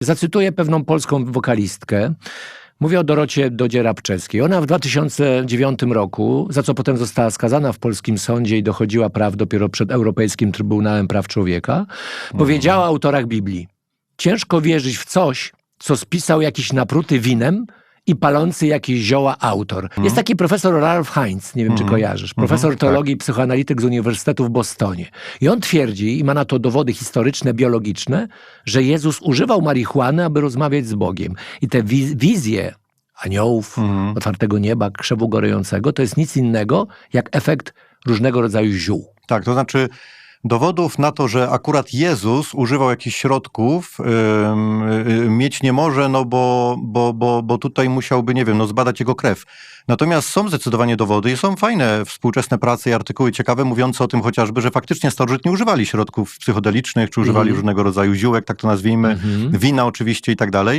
Zacytuję pewną polską wokalistkę. Mówię o Dorocie Dodzie-Rabczewskiej. Ona w 2009 roku, za co potem została skazana w polskim sądzie i dochodziła praw dopiero przed Europejskim Trybunałem Praw Człowieka, powiedziała o autorach Biblii. Ciężko wierzyć w coś, co spisał jakiś napruty winem i palący jakieś zioła autor. Jest taki profesor Ralph Heinz, nie wiem czy kojarzysz, profesor teologii i psychoanalityk z Uniwersytetu w Bostonie. I on twierdzi, i ma na to dowody historyczne, biologiczne, że Jezus używał marihuany, aby rozmawiać z Bogiem. I te wiz- wizje aniołów, otwartego nieba, krzewu gorejącego, to jest nic innego jak efekt różnego rodzaju ziół. Tak, to znaczy dowodów na to, że akurat Jezus używał jakichś środków, ym, y, mieć nie może, no bo, bo, bo, bo tutaj musiałby, nie wiem, no zbadać jego krew. Natomiast są zdecydowanie dowody i są fajne współczesne prace i artykuły ciekawe, mówiące o tym chociażby, że faktycznie starożytni używali środków psychodelicznych, czy używali Mhm. różnego rodzaju ziółek, tak to nazwijmy, Mhm. wina oczywiście i tak dalej.